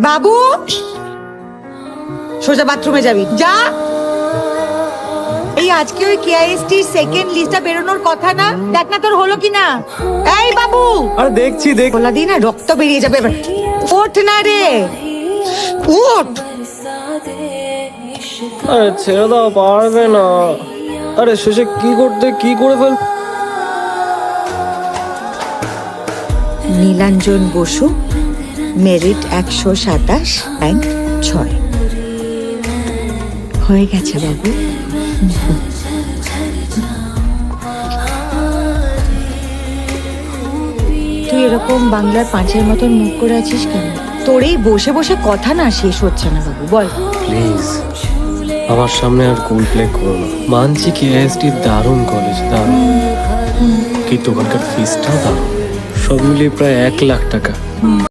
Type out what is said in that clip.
বাবু! সোজা বাথরুমে যাবি। যা! এই আজকে ওই কেআইএসটির সেকেন্ড লিস্টটা বেরোনোর কথা না দেখ না তোর হলো কি না এই বাবু! আরে দেখছি দেখ। বলা দিই না রক্ত বেরিয়ে যাবে এবার। ওঠ না রে। ওঠ! আরে ছেড়ে দাও পারবে না। আরে শেষে কি করতে কি করে ফেল নীলাঞ্জন বসু মেরিট একশো সাতাশ ব্যাংক ছয়। হয়ে গেছে বাবু। তুই এরকম বাংলার পাঁচের মতন মুখ করে আছিস কেন? তোর এই বসে বসে কথা না শেষ হচ্ছে না বাবু বল। প্লিজ আমার সামনে আর কুল প্লে করো না। মানছি কি এসটির দারুণ কলেজ দারুণ। কিন্তু ওখানকার ফিসটাও দারুণ। সব মিলিয়ে প্রায় এক লাখ টাকা।